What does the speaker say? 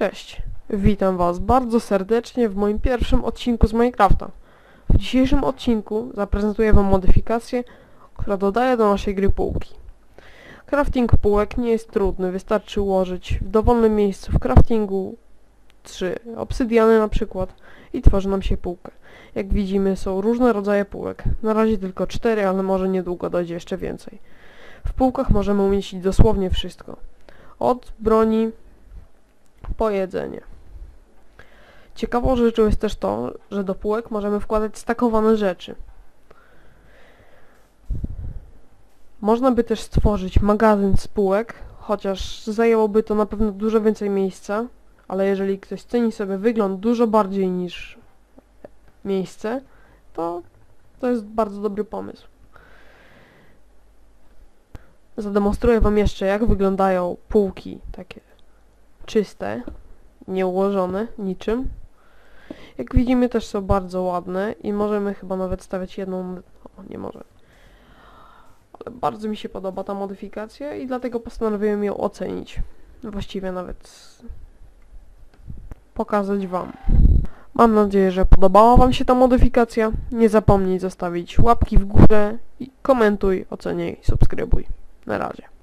Cześć, witam was bardzo serdecznie w moim pierwszym odcinku z Minecrafta. W dzisiejszym odcinku zaprezentuję wam modyfikację, która dodaje do naszej gry półki. Crafting półek nie jest trudny, wystarczy ułożyć w dowolnym miejscu w craftingu trzy obsydiany na przykład i tworzy nam się półkę. Jak widzimy są różne rodzaje półek, na razie tylko cztery, ale może niedługo dojdzie jeszcze więcej. W półkach możemy umieścić dosłownie wszystko. Od broni po jedzenie. Ciekawą rzeczą jest też to, że do półek możemy wkładać stakowane rzeczy. Można by też stworzyć magazyn z półek, chociaż zajęłoby to na pewno dużo więcej miejsca, ale jeżeli ktoś ceni sobie wygląd dużo bardziej niż miejsce, to to jest bardzo dobry pomysł. Zademonstruję wam jeszcze jak wyglądają półki takie czyste, nieułożone niczym. Jak widzimy też są bardzo ładne i możemy chyba nawet stawiać jedną... O, nie może. Ale bardzo mi się podoba ta modyfikacja i dlatego postanowiłem ją ocenić. Właściwie nawet pokazać wam. Mam nadzieję, że podobała wam się ta modyfikacja. Nie zapomnij zostawić łapki w górę i komentuj, oceniaj, subskrybuj. Na razie.